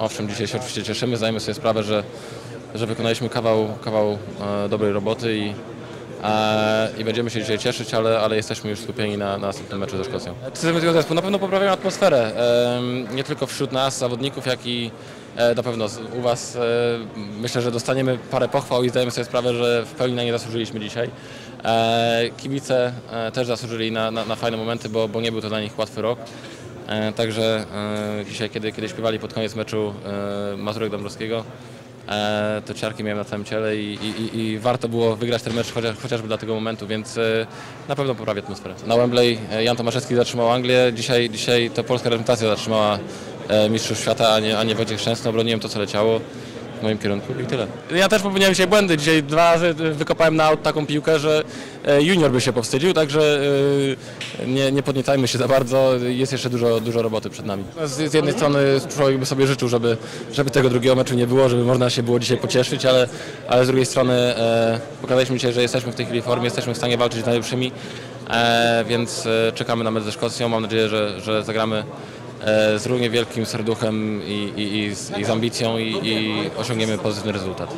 Owszem, dzisiaj się oczywiście cieszymy, zdajemy sobie sprawę, że, że wykonaliśmy kawał, kawał e, dobrej roboty i, e, i będziemy się dzisiaj cieszyć, ale, ale jesteśmy już skupieni na, na następnym meczu ze Szkocją. Tego zespół na pewno poprawiają atmosferę, em, nie tylko wśród nas, zawodników, jak i e, na pewno u Was. E, myślę, że dostaniemy parę pochwał i zdajemy sobie sprawę, że w pełni na nie zasłużyliśmy dzisiaj. E, kibice e, też zasłużyli na, na, na fajne momenty, bo, bo nie był to dla nich łatwy rok. E, Także e, dzisiaj, kiedy, kiedy śpiewali pod koniec meczu e, Mazurek Dąbrowskiego, to ciarki miałem na całym ciele i, i, i- warto było wygrać ten mecz chociaż, chociażby dla tego momentu, więc na pewno poprawi atmosferę. Na Wembley Jan Tomaszewski zatrzymał Anglię, dzisiaj, dzisiaj to polska reprezentacja zatrzymała mistrzów świata, a nie, a nie Wojciech Szczęsny. Obroniłem to, co leciało w moim kierunku i tyle. Ja też popełniałem dzisiaj błędy. Dzisiaj dwa razy wykopałem na aut taką piłkę, że e, junior by się powstydził, także e, nie, nie podniecajmy się za bardzo. Jest jeszcze dużo, dużo roboty przed nami. Z, z jednej strony człowiek by sobie życzył, żeby, żeby tego drugiego meczu nie było, żeby można się było dzisiaj pocieszyć, ale, ale z drugiej strony e, pokazaliśmy dzisiaj, że jesteśmy w tej chwili w formie, jesteśmy w stanie walczyć z najlepszymi, e, więc e, czekamy na mecz ze Szkocją. Mam nadzieję, że, że zagramy e, z równie wielkim serduchem i, i, i, z, i z ambicją i osiągniemy pozytywny rezultat.